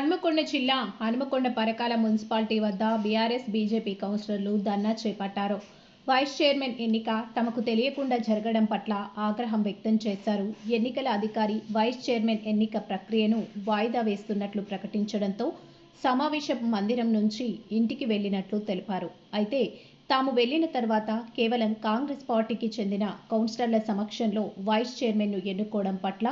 హన్మకొండ జిల్లా హన్మకొండ పరకాల మున్సిపాలిటీ వద్ద BRS BJP కౌన్సిలర్లు ధర్నా చేపట్టారు. వైస్ చైర్మన్ ఎన్నిక తమకు తెలియకుండా జరగడం పట్ల ఆగ్రహం వ్యక్తం చేశారు. ఎన్నికల అధికారి వైస్ చైర్మన్ ఎన్నిక ప్రక్రియను వాయిదా వేస్తున్నట్లు ప్రకటించడంతో సమావేశ మందిరం నుంచి ఇంటికి వెళ్ళినట్లు తెలిపారు. అయితే తాము వెళ్ళిన తర్వాత కేవలం కాంగ్రెస్ పార్టీకి చెందిన కౌన్సిలర్ల సమక్షంలో వైస్ చైర్మన్ను ఎన్నుకోవడం పట్ల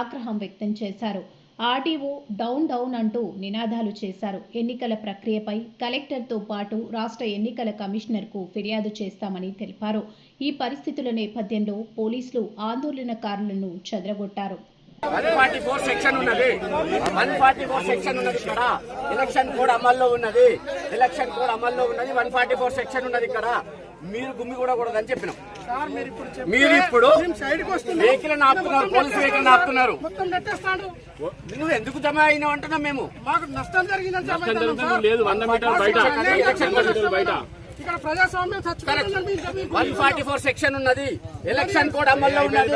ఆగ్రహం వ్యక్తం చేశారు. ఆర్డీఓ డౌన్ డౌన్ అంటూ నినాదాలు చేశారు. ఎన్నికల ప్రక్రియపై కలెక్టర్తో పాటు రాష్ట్ర ఎన్నికల కమిషనర్కు ఫిర్యాదు చేస్తామని తెలిపారు. ఈ పరిస్థితుల నేపథ్యంలో పోలీసులు ఆందోళనకారులను చెదరగొట్టారు. వన్ ఫార్టీ ఫోర్ సెక్షన్ ఉన్నది. వన్ ఫార్టీ ఫోర్ సెక్షన్ ఉన్నది ఇక్కడ. ఎలక్షన్ కోడ్ అమల్లో ఉన్నది. ఎలక్షన్ కోడ్ అమల్లో ఉన్నది. వన్ ఫార్టీ ఫోర్ సెక్షన్ ఉన్నది ఇక్కడ. మీరు గుమ్మి కూడా కూడదని చెప్పినాం. మీరు ఇప్పుడు. వెహికల్ ఆపుతున్నారు పోలీస్ వెహికల్ ఆపుతున్నారు నువ్వు ఎందుకు జమ అయినావు అంటున్నాం మేము? మాకు నష్టం జరిగిందని. లేదు, వంద మీటర్లు బయట. బయట. ఇక్కడ ప్రజాస్వామ్యం వన్ ఫార్టీ ఫోర్ సెక్షన్ ఉన్నది. ఎలక్షన్ కోడ్ అమల్లో ఉన్నది.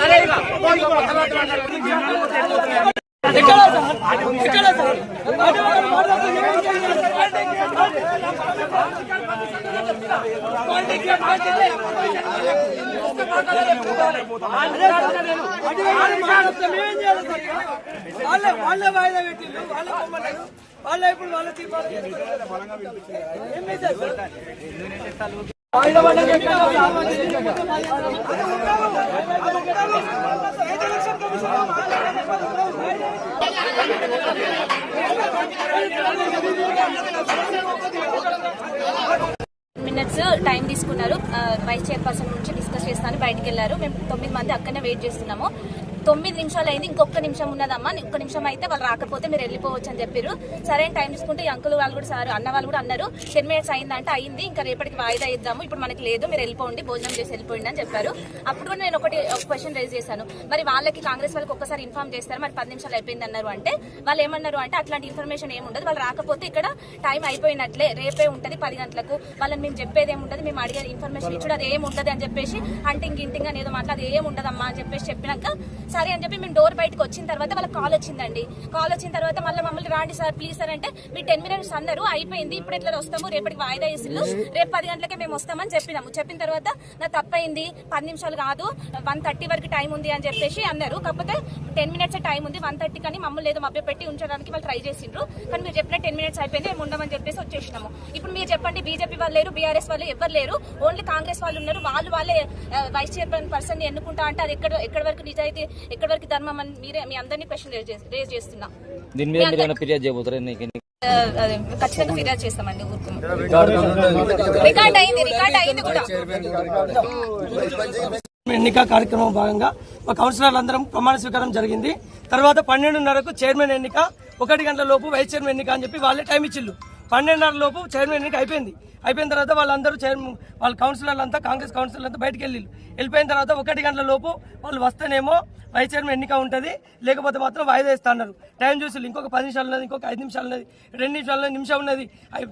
సరే. సరే ఇక. వాళ్ళే వాళ్ళే వాయిదా పెట్టిండు వాళ్ళే పొమ్మన్నారు వాళ్ళే ఇప్పుడు వాళ్ళే తీర్మానం ఏం చేశారు సార్? వాయిదా పడ్డాక టైం తీసుకున్నారు. వైస్ చైర్పర్సన్ నుంచి డిస్కస్ చేస్తాను. బయటకు వెళ్ళారు. మేము తొమ్మిది మంది అక్కడనే వెయిట్ చేస్తున్నాము. తొమ్మిది నిమిషాలు అయింది ఇంకొక నిమిషం ఉన్నదమ్మా ఇంకొక నిమిషం అయితే వాళ్ళు రాకపోతే మీరు వెళ్ళిపోవచ్చు అని చెప్పారు. సరే టైం తీసుకుంటే ఈ అంకుల్ వాళ్ళు కూడా సార్ అన్న వాళ్ళు కూడా అన్నారు. టెన్ మినిట్స్ అయిందంటే అయింది. ఇంకా రేపటికి వాయిదా ఇద్దాము ఇప్పుడు మనకి లేదు మీరు వెళ్ళిపోండి భోజనం చేసి వెళ్ళిపోయింది అని చెప్పారు. అప్పుడు కూడా నేను ఒకటి ఒక క్వశ్చన్ రేజ్ చేశాను. మరి వాళ్ళకి కాంగ్రెస్ వాళ్ళకి ఒక్కసారి ఇన్ఫార్మ్ చేస్తారు? మరి పది నిమిషాలు అయిపోయింది అన్నారు అంటే వాళ్ళు ఏమన్నారు అంటే అట్లాంటి ఇన్ఫర్మేషన్ ఏముండదు ఉండదు. వాళ్ళు రాకపోతే ఇక్కడ టైం అయిపోయినట్లే రేపే ఉంటుంది పది గంటలకు. వాళ్ళని మేము చెప్పేది ఏముంటుంది ఉండదు మేము అడిగే ఇన్ఫర్మేషన్ ఇచ్చుడు అది ఏమి అని చెప్పేసి అంటింగ్ ఇంటింగ్ అని ఏదో మాట్లాడి ఏముండదమ్మా ఉండదమ్మా అని చెప్పేసి చెప్పినాక సరే అని చెప్పి మేము డోర్ బయటకు వచ్చిన తర్వాత వాళ్ళకి కాల్ వచ్చిందండి. కాల్ వచ్చిన తర్వాత మళ్ళీ మమ్మల్ని రాండి సార్ ప్లీజ్ సార్ అంటే మీ టెన్ మినిట్స్ అన్నారు అయిపోయింది. ఇప్పుడు ఎట్లా వస్తాము? రేపటికి వాయిదా వేసిల్లు రేపు పది గంటలకే మేము వస్తామని చెప్పినాము. చెప్పిన తర్వాత నా తప్పైంది. పది నిమిషాలు కాదు. వన్ థర్టీ వరకు టైం ఉంది అని చెప్పేసి అన్నారు. కాకపోతే టెన్ మినిట్స్ టైం ఉంది. వన్ థర్టీ కానీ మమ్మల్ని ఏదో మభ్య పెట్టి ఉంచడానికి వాళ్ళు ట్రై చేసిండ్రు. కానీ మీరు చెప్పిన టెన్ మినిట్స్ అయిపోయింది. మేము ఉండమని చెప్పేసి వచ్చేసినాము. ఇప్పుడు మీరు చెప్పండి బీజేపీ వాళ్ళు లేరు బీఆర్ఎస్ వాళ్ళు ఎవరు లేరు. ఓన్లీ కాంగ్రెస్ వాళ్ళు ఉన్నారు. వాళ్ళు వాళ్ళే వైస్ చైర్మన్ పర్సన్ ఎన్నుకుంటా అంటే అది ఎక్కడ ఎక్కడ వరకు నిజాయితీ ఎక్కడ వరకు ధర్మం అని మీరే మీ అందరినీ క్వశ్చన్ రేజ్ చేసి- రేజ్ చేస్తున్నా. దీని మీద మీరు ఏమైనా ఫిర్యాదు చేయబోతారా ఖచ్చితంగా ఫిర్యాదు చేస్తామండి ఊరుకు రికార్డ్ అయింది రికార్డ్ అయింది కూడా. ఎన్నిక కార్యక్రమం భాగంగా మా కౌన్సిలర్లు అందరం ప్రమాణ స్వీకారం జరిగింది. తర్వాత పన్నెండున్నరకు చైర్మన్ ఎన్నిక ఒకటి గంటల లోపు వైస్ చైర్మన్ ఎన్నిక అని చెప్పి వాళ్ళే టైం ఇచ్చిళ్ళు. పన్నెండున్నర లోపు చైర్మన్ ఎన్నిక అయిపోయింది. అయిపోయిన తర్వాత వాళ్ళందరూ చైర్మన్ వాళ్ళ కౌన్సిలర్లు అంతా కాంగ్రెస్ కౌన్సిలర్లు అంతా బయటకు వెళ్ళి వెళ్ళిపోయిన తర్వాత ఒకటి గంటల లోపు వాళ్ళు వస్తేనేమో వైస్ చైర్మన్ ఎన్నిక ఉంటుంది. లేకపోతే మాత్రం వాయిదా ఇస్తా అన్నారు. టైం చూసి ఇంకొక పది నిమిషాలు ఉన్నది ఇంకొక ఐదు నిమిషాలు ఉన్నది రెండు నిమిషాలు ఉన్నది నిమిషం ఉన్నది.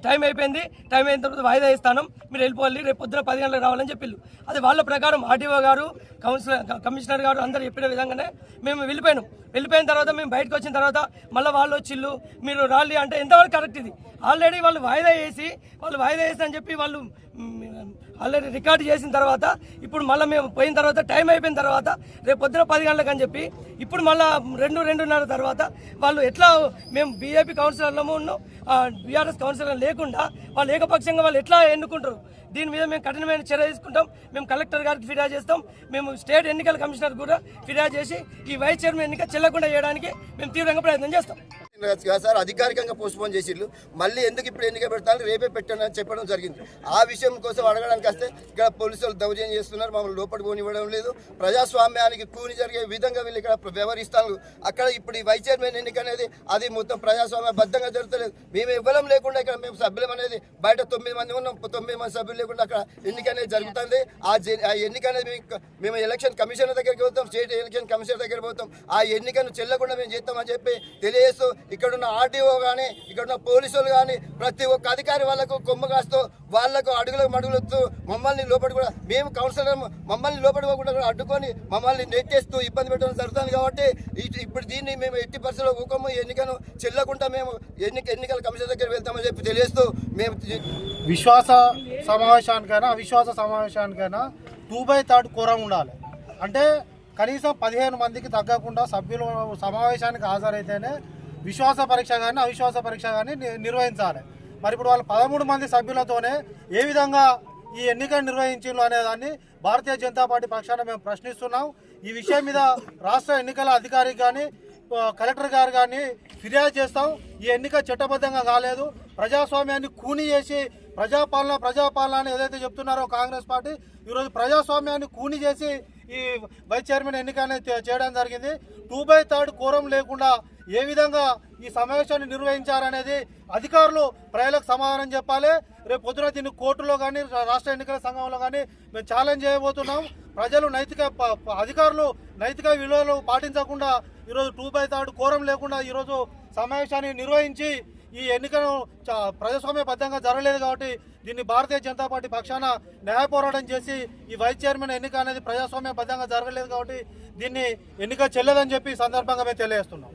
టైం అయిపోయింది. టైం అయిన తర్వాత వాయిదా ఇస్తాను మీరు వెళ్ళిపోవాలి. రేపు పొద్దున పది గంటలకు రావాలని చెప్పిళ్ళు. అది వాళ్ళ ప్రకారం ఆర్టీఓ గారు కౌన్సిలర్ కమిషనర్ గారు అందరూ చెప్పిన విధంగానే మేము వెళ్ళిపోయినాం. వెళ్ళిపోయిన తర్వాత మేము బయటకు వచ్చిన తర్వాత మళ్ళీ వాళ్ళు వచ్చిళ్ళు మీరు రాలి అంటే ఎంతవరకు కరెక్ట్ ఇది? ఆల్రెడీ వాళ్ళు వాయిదా వేసి వాళ్ళు వాయిదా వేసి అని చెప్పి వాళ్ళు ఆల్రెడీ రికార్డు చేసిన తర్వాత ఇప్పుడు మళ్ళీ మేము పోయిన తర్వాత టైం అయిపోయిన తర్వాత రేపు పొద్దున పది గంటలకు అని చెప్పి ఇప్పుడు మళ్ళీ రెండు రెండున్నర తర్వాత వాళ్ళు ఎట్లా మేము బీజేపీ కౌన్సిలర్లము బీఆర్ఎస్ కౌన్సిలర్ లేకుండా వాళ్ళు ఏకపక్షంగా వాళ్ళు ఎట్లా ఎన్నుకుంటారు? దీని మీద మేము కఠినమైన చర్య తీసుకుంటాం. మేము కలెక్టర్ గారికి ఫిర్యాదు చేస్తాం. మేము స్టేట్ ఎన్నికల కమిషనర్ కూడా ఫిర్యాదు చేసి ఈ వైస్ చైర్మన్ ఎన్నిక చెల్లకుండా చేయడానికి మేము తీవ్రంగా ప్రయత్నం చేస్తాం. సార్ అధికారికంగా పోస్ట్ చేసిర్రు. మళ్ళీ ఎందుకు ఇప్పుడు ఎన్నిక పెడతాను రేపే పెట్టండి అని చెప్పడం జరిగింది. ఆ విషయం కోసం అడగడానికి వస్తే ఇక్కడ పోలీసులు దౌర్జన్యం చేస్తున్నారు. మమ్మల్ని లోపలికి పోనివ్వడం లేదు. ప్రజాస్వామ్యానికి కూని జరిగే విధంగా వీళ్ళు ఇక్కడ వ్యవహరిస్తాను అక్కడ ఇప్పుడు ఈ వైస్ చైర్మన్ ఎన్నిక అనేది అది మొత్తం ప్రజాస్వామ్య బద్ధంగా జరుగుతలేదు. మేము ఇవ్వడం లేకుండా ఇక్కడ మేము సభ్యులం అనేది బయట తొమ్మిది మంది ఉన్నాం. తొమ్మిది మంది సభ్యులు లేకుండా అక్కడ ఎన్నిక అనేది జరుగుతుంది. ఆ జె- ఆ ఎన్నిక అనేది మేము- మేము ఎలక్షన్ కమిషనర్ దగ్గరికి పోతాం. స్టేట్ ఎలక్షన్ కమిషనర్ దగ్గరికి పోతాం. ఆ ఎన్నికను చెల్లకుండా మేము చేస్తామని చెప్పి తెలియజేస్తూ ఇక్కడున్న ఆర్టీఓ కానీ ఇక్కడున్న పోలీసులు కానీ ప్రతి ఒక్క అధికారి వాళ్ళకు కొమ్మ కాస్తూ వాళ్ళకు అడుగులకు మడుగులొత్తు మమ్మల్ని లోపలి కూడా మేము కౌన్సిలర్ మమ్మల్ని లోపలి కూడా అడ్డుకొని మమ్మల్ని నెట్టేస్తూ ఇబ్బంది పెట్టడం జరుగుతుంది కాబట్టి ఇప్పుడు దీన్ని మేము ఎట్టి పరిస్థితుల్లో ఊకము ఎన్నికను చెల్లకుండా మేము ఎన్నిక ఎన్నికల కమిషన్ దగ్గర వెళ్తామని చెప్పి తెలియస్తూ మేము విశ్వాస సమావేశానికైనా అవిశ్వాస సమావేశానికైనా టూ బై థర్డ్ కోరం ఉండాలి. అంటే కనీసం పదిహేను మందికి తగ్గకుండా సభ్యులు సమావేశానికి హాజరైతేనే విశ్వాస పరీక్ష కానీ అవిశ్వాస పరీక్ష కానీ నిర్వహించాలి. మరి ఇప్పుడు వాళ్ళు పదమూడు మంది సభ్యులతోనే ఏ విధంగా ఈ ఎన్నికలు నిర్వహించారు అనే దాన్ని భారతీయ జనతా పార్టీ పక్షాన మేము ప్రశ్నిస్తున్నాం. ఈ విషయం మీద రాష్ట్ర ఎన్నికల అధికారికి కానీ కలెక్టర్ గారు కానీ ఫిర్యాదు చేస్తాం. ఈ ఎన్నిక చట్టబద్ధంగా కాలేదు. ప్రజాస్వామ్యాన్ని కూని చేసి ప్రజాపాలన ప్రజాపాలన అని ఏదైతే చెప్తున్నారో కాంగ్రెస్ పార్టీ ఈరోజు ప్రజాస్వామ్యాన్ని కూని చేసి ఈ వైస్ చైర్మన్ ఎన్నిక అనేది చేయడం జరిగింది. టూ బై థర్డ్ కోరం లేకుండా ఏ విధంగా ఈ సమావేశాన్ని నిర్వహించారనేది అధికారులు ప్రజలకు సమాధానం చెప్పాలి. రేపు పొద్దున దీన్ని కోర్టులో కానీ రాష్ట్ర ఎన్నికల సంఘంలో కానీ మేము ఛాలెంజ్ చేయబోతున్నాం. ప్రజలు నైతిక ప- అధికారులు నైతిక విలువలు పాటించకుండా ఈరోజు టూ బై థర్డ్ కోరం లేకుండా ఈరోజు సమావేశాన్ని నిర్వహించి ఈ ఎన్నికను ప్రజాస్వామ్యబద్ధంగా జరగలేదు కాబట్టి దీన్ని భారతీయ జనతా పార్టీ పక్షాన న్యాయ పోరాటం చేసి ఈ వైస్ చైర్మన్ ఎన్నిక అనేది ప్రజాస్వామ్యబద్ధంగా జరగలేదు కాబట్టి దీన్ని ఎన్నిక చెల్లదని చెప్పి సందర్భంగా మేము తెలియజేస్తున్నాం.